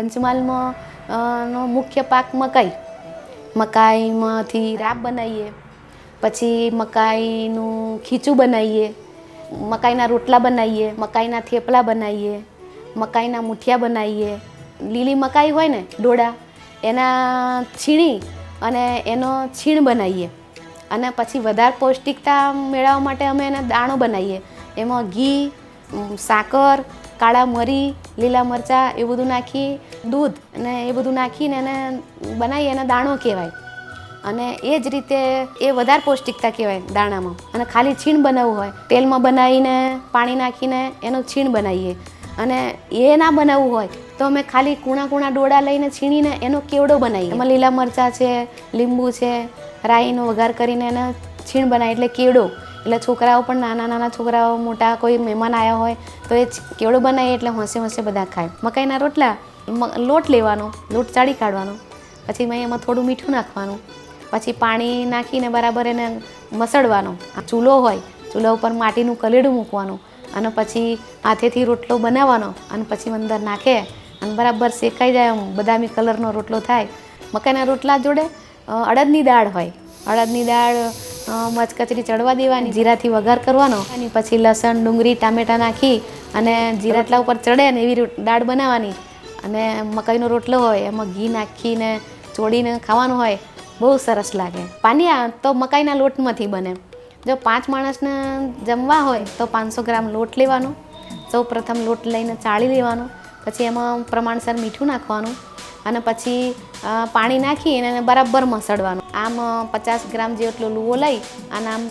પંચમહાલમાં નો મુખ્ય પાક મકાઈ. મકાઈમાંથી રાબ બનાવીએ પછી મકાઈનું ખીચું બનાવીએ મકાઈના રોટલા બનાવીએ મકાઈના થેપલા બનાવીએ મકાઈના મુઠિયા બનાવીએ લીલી મકાઈ હોય ને, ડોડા, એના છીણી અને એનો છીણ બનાવીએ અને પછી વધારે પૌષ્ટિકતા મેળવવા માટે અમે એના દાણો બનાવીએ એમાં ઘી સાકર, કાળા મરી લીલા મરચાં એ બધું નાખી, દૂધ અને એ બધું નાખીને એને બનાવી એને દાણો કહેવાય. અને એ જ રીતે એ વધારે પૌષ્ટિકતા કહેવાય દાણામાં. અને ખાલી છીણ બનાવવું હોય. તેલમાં બનાવીને, પાણી નાખીને એનું છીણ બનાવીએ. અને એ ના બનાવવું હોય તો અમે ખાલી કૂણા કૂણા ડોળા લઈને છીણીને એનો કેવડો બનાવીએ. એમાં લીલા મરચાં છે, લીંબુ છે, રાઈનો વઘાર કરીને એને છીણ બનાવીએ. એટલે કેવડો. એટલે છોકરાઓ પણ નાના નાના છોકરાઓ મોટા કોઈ મહેમાન આવ્યા હોય તો એ કેળું બનાવીએ એટલે હોંશે હોંશે બધા ખાય. મકાઈના રોટલા લોટ લેવાનો, લોટ ચાળી કાઢવાનો. પછી મેં એમાં થોડું મીઠું નાખવાનું. પછી પાણી નાખીને બરાબર એને મસળવાનો. ચૂલો હોય, ચૂલા ઉપર માટીનું કલેડું મૂકવાનું અને પછી હાથેથી રોટલો બનાવવાનો અને પછી અંદર નાખે અને બરાબર શેકાઈ જાય આમ, બદામી કલરનો રોટલો થાય. મકાઈના રોટલા જોડે અડદની દાળ હોય. અડદની દાળ મચકચરી ચડવા દેવાની, જીરાથી વઘાર કરવાનો, અને પછી લસણ, ડુંગળી, ટામેટાં નાખી અને જીરા એટલા ઉપર ચડે ને એવી દાળ બનાવવાની. અને મકાઈનો રોટલો હોય, એમાં ઘી નાખીને, ચોળીને ખાવાનું હોય, બહુ સરસ લાગે. પાનિયા તો મકાઈના લોટમાંથી બને. જો પાંચ માણસને જમવા હોય, તો પાંચસો ગ્રામ લોટ લેવાનો. સૌ પ્રથમ લોટ લઈને ચાળી લેવાનો. પછી એમાં પ્રમાણસર મીઠું નાખવાનું. અને પછી પાણી નાખીને બરાબર મસળવાનું. આમ પચાસ ગ્રામ જેટલો લુવો લઈ અને આમ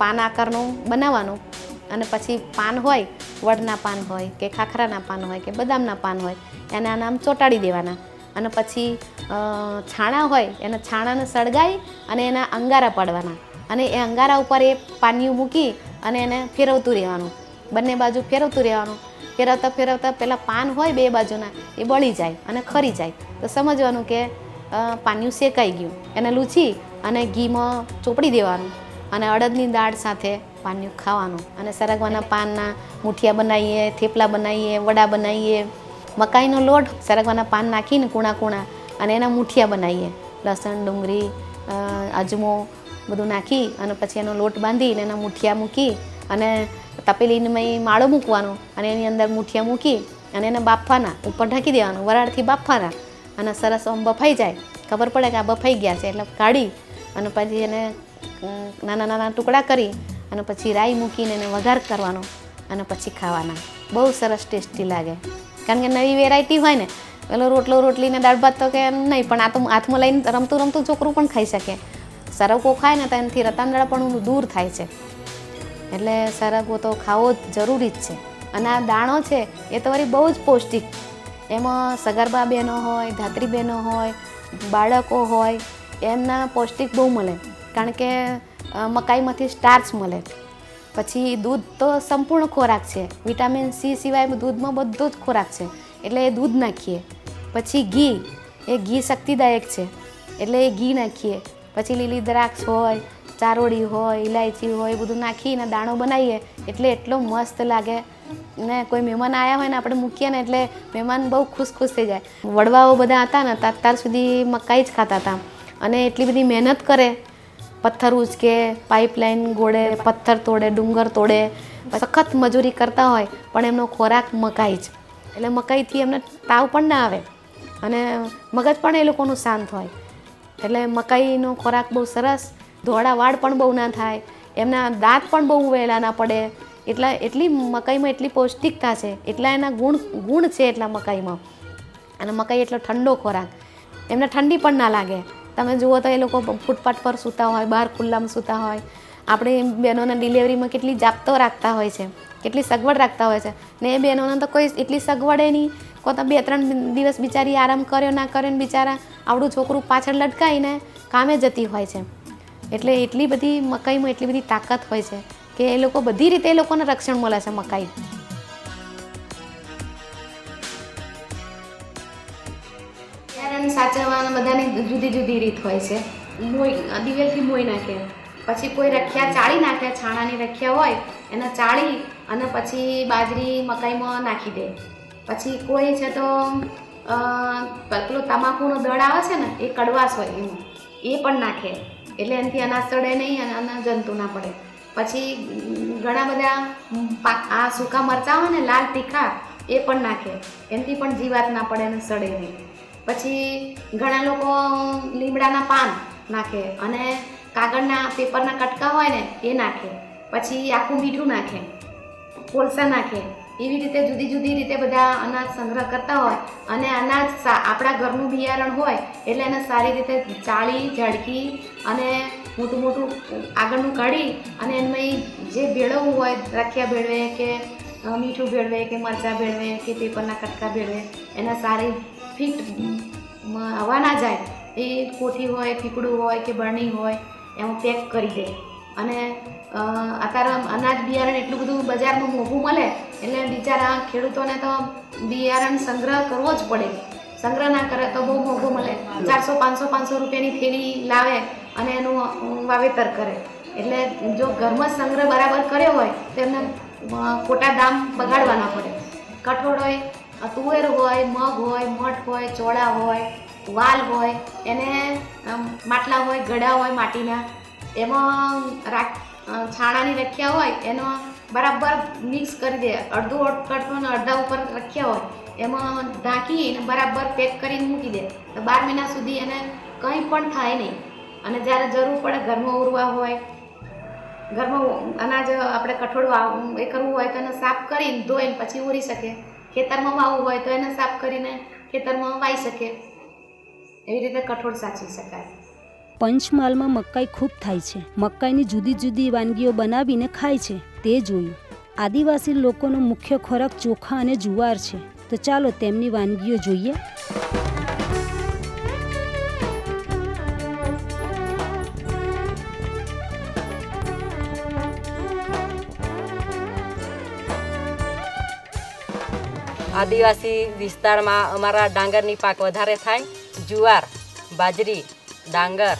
પાન આકારનું બનાવવાનું. અને પછી પાન હોય, વડના પાન હોય કે ખાખરાના પાન હોય કે બદામના પાન હોય, એને આને આમ ચોંટાડી દેવાના. અને પછી છાણા હોય, એને છાણાને સળગાવી અને એના અંગારા પાડવાના. અને એ અંગારા ઉપર એ પાનિયું મૂકી અને એને ફેરવતું રહેવાનું. બંને બાજુ ફેરવતું રહેવાનું. ફેરવતા ફેરવતા પહેલાં પાન હોય બે બાજુના, એ બળી જાય અને ખરી જાય. તો સમજવાનું કે પાનિયું શેકાઈ ગયું. એને લૂછી અને ઘીમાં ચોપડી દેવાનું અને અડદની દાળ સાથે પાન્યું ખાવાનું અને સરગવાના પાનના મુઠિયા બનાવીએ, થેપલા બનાવીએ, વડા બનાવીએ. મકાઈનો લોટ સરગવાના પાન નાખીને કૂણા કૂણા અને એના મુઠિયા બનાવીએ. લસણ, ડુંગળી અજમો બધું નાખી અને પછી એનો લોટ બાંધીને એના મુઠિયા મૂકી અને તપેલીમાં માળો મૂકવાનો અને એની અંદર મુઠિયા મૂકી અને એને બાફવાના ઉપર ઢાંકી દેવાનું, વરાળથી બાફવાના અને સરસ આમ બફાઈ જાય. ખબર પડે કે આ બફાઈ ગયા છે, એટલે કાઢી અને પછી એને નાના નાના ટુકડા કરી અને પછી રાઈ મૂકીને એને વઘાર કરવાનો અને પછી ખાવાના. બહુ સરસ ટેસ્ટી લાગે. કારણ કે નવી વેરાયટી હોય ને, પેલો રોટલો રોટલીને દાળ ભાત તો કે નહીં, પણ આ તો હાથમાં લઈને રમતું રમતું છોકરું પણ ખાઈ શકે. સરગો ખાય ને તો એનાથી રતાંદળાપણું દૂર થાય છે. એટલે સરગવો તો ખાવો જરૂરી જ છે. અને આ દાણો છે, એ તો વળી બહુ જ પૌષ્ટિક એમાં સગર્ભા બહેનો હોય, ધાત્રી બહેનો હોય, બાળકો હોય, એમના પૌષ્ટિક બહુ મળે. કારણ કે મકાઈમાંથી સ્ટાર્ચ મળે. પછી દૂધ તો સંપૂર્ણ ખોરાક છે. વિટામિન સી સિવાય દૂધમાં બધો જ ખોરાક છે. એટલે એ દૂધ નાખીએ. પછી ઘી. એ ઘી શક્તિદાયક છે. એટલે એ ઘી નાખીએ. પછી લીલી દ્રાક્ષ હોય, ચારોળી હોય ઇલાયચી હોય બધું નાખીને દાણો બનાવીએ. એટલે એટલો મસ્ત લાગે. ને કોઈ મહેમાન આવ્યા હોય ને આપણે મૂકીએ ને એટલે મહેમાન બહુ ખુશ ખુશ થઈ જાય. વડવાઓ બધા હતા ને અત્યાર સુધી મકાઈ જ ખાતા હતા. અને એટલી બધી મહેનત કરે, પથ્થર ઉચકે, પાઇપલાઇન ગોળે, પથ્થર તોડે, ડુંગર તોડે, સખત મજૂરી કરતા હોય, પણ એમનો ખોરાક મકાઈ જ. એટલે મકાઈથી એમને તાવ પણ ના આવે અને મગજ પણ એ લોકોનું શાંત હોય. એટલે મકાઈનો ખોરાક બહુ સરસ, ધોળા વાળ પણ બહુ ના થાય, એમના દાંત પણ બહુ વહેલા ના પડે એટલા, એટલી મકાઈમાં એટલી પૌષ્ટિકતા છે, એટલા એના ગુણ ગુણ છે એટલા મકાઈમાં. અને મકાઈ એટલો ઠંડો ખોરાક. એમને ઠંડી પણ ના લાગે. તમે જુઓ તો એ લોકો ફૂટપાથ પર સૂતા હોય, બહાર ખુલ્લામાં સૂતા હોય. આપણે બહેનોને ડિલિવરીમાં કેટલી જાપતો રાખતા હોય છે, કેટલી સગવડ રાખતા હોય છે. ને એ બહેનોને તો કોઈ એટલી સગવડે નહીં. કો તો બે, ત્રણ દિવસ બિચારી આરામ કર્યો ના કર્યો ને બિચારા આવડું છોકરું પાછળ લટકાઈને કામે જતી હોય છે. એટલે એટલી બધી મકાઈમાં એટલી બધી તાકાત હોય છે. કે એ લોકો બધી રીતે એ લોકોને રક્ષણ મળે છે મકાઈ. સાચવવાના બધાની જુદી જુદી રીત હોય છે. મોઈ, દિવેલથી મોઈ નાખે. પછી કોઈ રખિયા ચાળી નાખે, છાણાની રખિયા હોય, એને ચાળી અને પછી બાજરી મકાઈમાં નાખી દે. પછી કોઈ છે તો પેલું તમાકુનો દળ આવે છે ને, એ કડવાશ હોય એમાં. એ પણ નાખે. એટલે એનાથી અનાજ સડે નહીં અને જંતુ ના પડે. પછી ઘણા બધા આ સૂકા મરચાં હોય ને, લાલ તીખા, એ પણ નાખે. એનાથી પણ જીવાત ના પડે અને સડે નહીં. પછી ઘણા લોકો લીમડાના પાન નાખે અને કાગળના પેપરના કટકા હોય ને, એ નાખે. પછી આખું મીઠું નાખે. કોલસા નાખે. એવી રીતે જુદી જુદી રીતે બધા અનાજ સંગ્રહ કરતા હોય અને અનાજ આપણા ઘરનું બિયારણ હોય, એટલે એને સારી રીતે ચાળી ઝડકી અને મોટું મોટું આગળનું કાઢી અને એમાં જે ભેળવવું હોય, રાખ્યા ભેળવે કે મીઠું ભેળવે કે મરચાં ભેળવે કે પેપરના કટકા ભેળવે, એના સારી ફિટ હવા ના જાય, એ કોઠી હોય, પીપળું હોય કે બરણી હોય એમાં પેક કરી દે. અને અત્યારે અનાજ બિયારણ એટલું બધું બજારમાં મોંઘું મળે, એટલે બિચારા ખેડૂતોને તો બિયારણ સંગ્રહ કરવો જ પડે. સંગ્રહ ના કરે તો બહુ મોંઘું મળે. ચારસો, પાંચસો પાંચસો રૂપિયાની થેલી લાવે અને એનું વાવેતર કરે. એટલે જો ઘરમાં સંગ્રહ બરાબર કર્યો હોય, તો એમને ખોટા દામ બગાડવા ના પડે. કઠોળ હોય, તુવેર હોય, મગ હોય, મઠ હોય, ચોળા હોય, વાલ હોય, એને માટલા હોય, ગળા હોય માટીના, એમાં રાખ છાણાની રખ્યા હોય, એનો બરાબર મિક્સ કરી દે. અડધું અડકડતું અને અડધા ઉપર રખ્યા હોય, એમાં ઢાંકીને બરાબર પેક કરીને મૂકી દે. તો બાર મહિના સુધી એને કંઈ પણ થાય નહીં. અને જ્યારે જરૂર પડે ઘરમાં ઉરવા હોય, ઘરમાં અનાજ આપણે કઠોળ એ કરવું હોય તો એને સાફ કરીને ધોઈને પછી ઉરી શકે. ખેતરમાં વાવવું હોય તો એને સાફ કરીને ખેતરમાં વાવી શકે. એવી રીતે કઠોળ સાચવી શકાય. પંચમહાલમાં મકાઈ ખૂબ થાય છે. મકાઈની જુદી જુદી વાનગીઓ બનાવીને ખાય છે. તે જોયું. આદિવાસી લોકોનો મુખ્ય ખોરાક ચોખા અને જુવાર છે. તો ચાલો તેમની વાનગીઓ જોઈએ. આદિવાસી વિસ્તારમાં અમારા ડાંગરની પાક વધારે થાય. જુવાર, બાજરી, ડાંગર,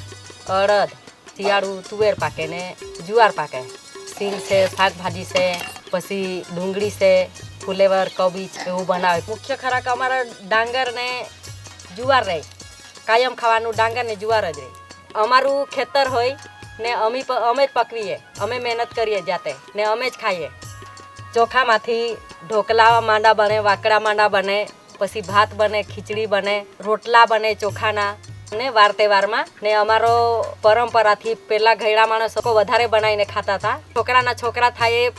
અડદ, શિયાળુ, તુવેર પાકે ને જુવાર પાકે. સિંગ છે, શાકભાજી છે, પછી ડુંગળી છે, ફુલેવર, કબીજ એવું બનાવે. મુખ્ય ખોરાક અમારા ડાંગર ને જુવાર રહે. કાયમ ખાવાનું ડાંગર ને જુવાર જ રહે. અમારું ખેતર હોય ને અમે અમે જ પકવીએ. અમે મહેનત કરીએ જાતે ને અમે જ ખાઈએ. ચોખામાંથી ઢોકલા માંડા બને, વાકડા માંડા બને, પછી ભાત બને, ખીચડી બને, રોટલા બને ચોખાના. ને વાર તહેવારમાં ને અમારો પરંપરાથી પહેલાં ઘયડા માણસો વધારે બનાવીને ખાતા હતા. છોકરાના છોકરા થાય એ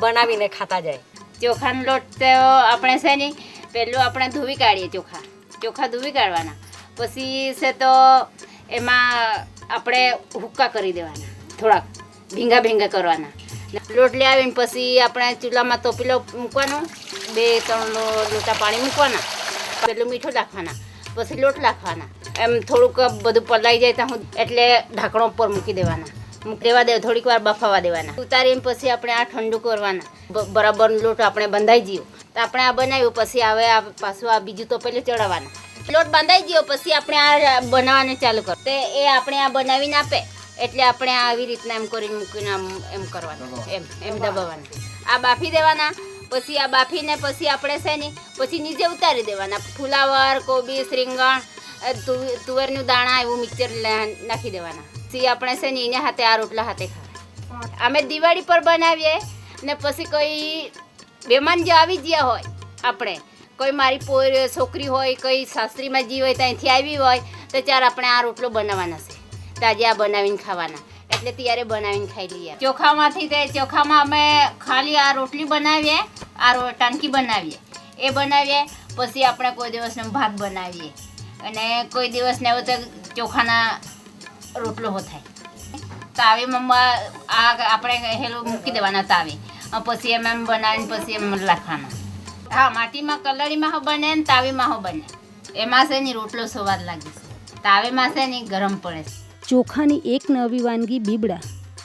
બનાવીને ખાતા જાય. ચોખાનો લોટ તો આપણે છે ને, પહેલું આપણે ધોવી કાઢીએ ચોખા. ચોખા ધોવી કાઢવાના. પછી છે તો એમાં આપણે હુક્કા કરી દેવાના. થોડાક ભીંગા ભીંગા કરવાના. લોટ લઈ આવીને પછી આપણે ચૂલામાં તપેલો મૂકવાનો. બે, ત્રણ લોટા પાણી મૂકવાના. પેલું મીઠું નાખવાના. પછી લોટ નાખવાના. એમ થોડુંક બધું પલાઈ જાય ત્યાં એટલે ઢાંકણો ઉપર મૂકી દેવાના. મૂકી દેવા, થોડીક વાર બફાવા દેવાના. ઉતારીને પછી આપણે આ ઠંડુ કરવાના. બરાબર લોટ આપણે બંધાઈ ગયો. તો આપણે આ બનાવ્યું, પછી હવે આ પાછું આ બીજું તો પેલું ચડાવવાના. લોટ બાંધાઈ ગયો, પછી આપણે આ બનાવવાનું ચાલુ કર. તે એ આપણે આ બનાવીને આપે. એટલે આપણે આ આવી રીતના એમ કરીને મૂકીને આમ એમ કરવાનું એમ એમ દબાવવાનું. આ બાફી દેવાના પછી આ બાફીને પછી આપણે છે ને પછી નીચે ઉતારી દેવાના. ફુલાવર કોબી શ્રીંગણ તુવેરનું દાણા એવું મિક્સર નાખી દેવાના. પછી આપણે છે ને એને હાથે આ રોટલા હાથે ખાવા અમે દિવાળી પર બનાવીએ ને પછી કોઈ મહેમાન જે આવી ગયા હોય આપણે કોઈ મારી પોર છોકરી હોય કોઈ સાસરીમાં જી હોય ત્યાંથી આવી હોય તો ત્યારે આપણે આ રોટલો બનાવવાના છે. તાજે બનાવીને ખાવાના. એટલે ત્યારે બનાવીને ખાઈ લઈએ. ચોખામાંથી તે ચોખામાં અમે ખાલી આ રોટલી બનાવીએ, આ ટાંકી બનાવીએ. એ બનાવીએ, પછી આપણે કોઈ દિવસનો ભાત બનાવીએ. અને કોઈ દિવસને એવું તો ચોખાના રોટલો થાય તાવે મમ્મા આ આપણે હેલું મૂકી દેવાના તાવે. પછી એમ એમ બનાવીને પછી એમ લખવાના હા, માટીમાં કલળીમાં હો બને ને તાવીમાં હો બને. એમાં છે ને રોટલો સ્વાદ લાગે છે. તાવેમાં છે ને ગરમ પડે છે. ચોખાની એક નવી વાનગી બીબડા.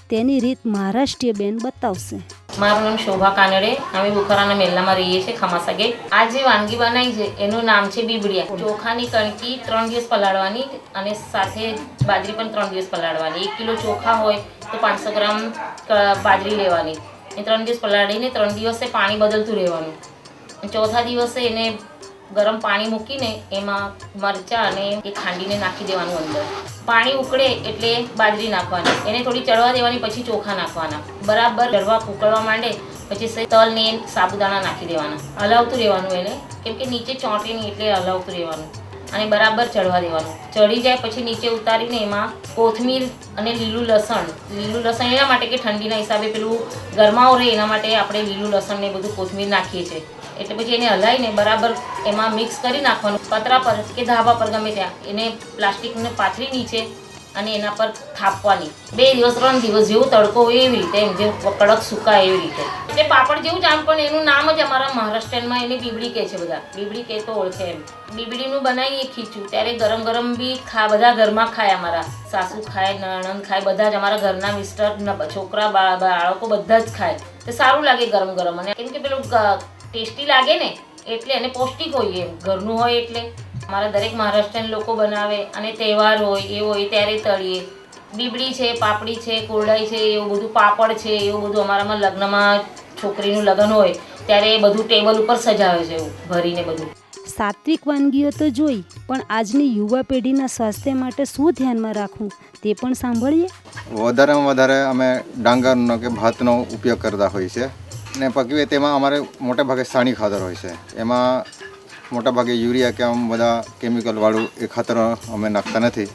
તેની રીત મહારાષ્ટ્રીય બેન બતાવશે. મારું નામ શોભા કાનડે. અમે બુખારાના મેલ્લામાં રહીએ છીએ ખમાસાગે. આ જે વાનગી બનાવી છે, એનું નામ છે બીબડિયા. ચોખાની કણકી ત્રણ દિવસ પલાળવાની અને સાથે બાજરી પણ ત્રણ દિવસ પલાળવાની. એક કિલો ચોખા હોય તો પાંચસો ગ્રામ બાજરી લેવાની. એ ત્રણ દિવસ પલાળીને ત્રણ દિવસે પાણી બદલતું રહેવાનું. ચોથા દિવસે એને ગરમ પાણી મૂકીને એમાં મરચાં અને એ ખાંડીને નાખી દેવાનું અંદર. પાણી ઉકળે એટલે બાજરી નાખવાની. એને થોડી ચડવા દેવાની, પછી ચોખા નાખવાના. બરાબર ચડવા ઉકળવા માંડે, પછી તલ ને સાબુદાણા નાખી દેવાના. હલાવતું રહેવાનું એને. કેમ કે નીચે ચોંટે નહીં એટલે હલાવતું રહેવાનું. અને બરાબર ચડવા દેવાનું. ચડી જાય પછી નીચે ઉતારીને એમાં કોથમીર અને લીલું લસણ. લીલું લસણ એના માટે કે ઠંડીના હિસાબે પેલું ગરમાઓ રહે એના માટે આપણે લીલું લસણ ને બધું કોથમીર નાખીએ છીએ. એટલે પછી એને હલાવીને બરાબર એમાં મિક્સ કરી નાખવાનું. પતરા પર કે ધાબા પર ગમે ત્યાં. એને પ્લાસ્ટિકને પાથરી નીચે અને એના પર થાપવાની. બે દિવસ, ત્રણ દિવસ જેવું તડકો હોય એવી રીતે એમ, જે કડક સુકાય એવી રીતે. એટલે પાપડ જેવું જ આમ, પણ એનું નામ જ અમારા મહારાષ્ટ્રમાં એને બીબડી કહે છે બધા. બીબડી કહે તો ઓળખે એમ. બીબડીનું બનાવીએ ખીચું. ત્યારે ગરમ ગરમ બી ખા, બધા ઘરમાં ખાય અમારા. સાસુ ખાય, નણંદ ખાય, બધા જ અમારા ઘરના મિસ્ટર છોકરા બાળકો બધા જ ખાય. તો સારું લાગે ગરમ ગરમ. અને કેમ કે પેલું ટેસ્ટી લાગે ને એટલે અને પૌષ્ટિક હોય એમ ઘરનું હોય એટલે. અમારા દરેક મહારાષ્ટ્રીયન લોકો બનાવે અને તહેવાર હોય એ હોય ત્યારે તળીએ. બીબડી છે પાપડી છે કોરડાઈ છે એવું બધું પાપડ છે એવું બધું અમારામાં લગ્નમાં છોકરીનું લગ્ન હોય ત્યારે એ બધું ટેબલ ઉપર સજાવે છે એવું ભરીને બધું. સાત્વિક વાનગીઓ તો જોઈ પણ આજની યુવા પેઢીના સ્વાસ્થ્ય માટે શું ધ્યાનમાં રાખવું તે પણ સાંભળીએ. વધારેમાં વધારે અમે ડાંગરનો કે ભાતનો ઉપયોગ કરતા હોઈએ છીએ. ને પકવીએ તેમાં અમારે મોટા ભાગે સાણી ખાતર હોય છે. એમાં મોટાભાગે યુરિયા કે આમ બધા કેમિકલવાળું એ ખાતર અમે નાખતા નથી.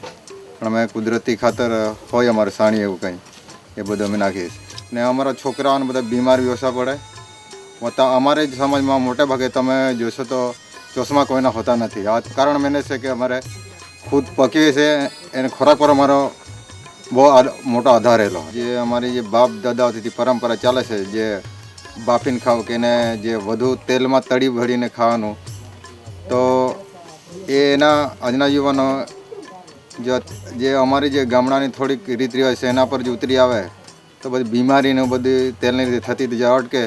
પણ અમે કુદરતી ખાતર હોય અમારે સાણી એવું કંઈ, એ બધું અમે નાખીએ છીએ. ને અમારા છોકરાઓને બધા બીમાર ઓછા પડે. અમારે જ સમાજમાં મોટા ભાગે તમે જોશો તો ચશ્મા કોઈના હોતા નથી. આ કારણ મને છે કે અમારે ખુદ પકવીએ છીએ, એને ખોરાક પર અમારો બહુ મોટો આધાર રહેલો. જે અમારી જે બાપ દાદાઓથી પરંપરા ચાલે છે, જે બાફીને ખાવ કે એને જે વધુ તેલમાં તળી ભરીને ખાવાનું, તો એના આજના યુવાનો જો અમારી જે ગામડાની થોડીક રીત રિવાજ છે, એના પર જે ઉતરી આવે, તો બધી બીમારીને બધી તેલની રીતે થતી જે અટકે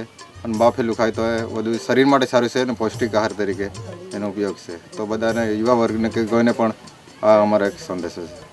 અને બાફેલું ખાય તો એ બધું શરીર માટે સારું છે અને પૌષ્ટિક આહાર તરીકે એનો ઉપયોગ છે. તો બધાને, યુવા વર્ગને કે કોઈને પણ આ અમારો એક સંદેશો છે.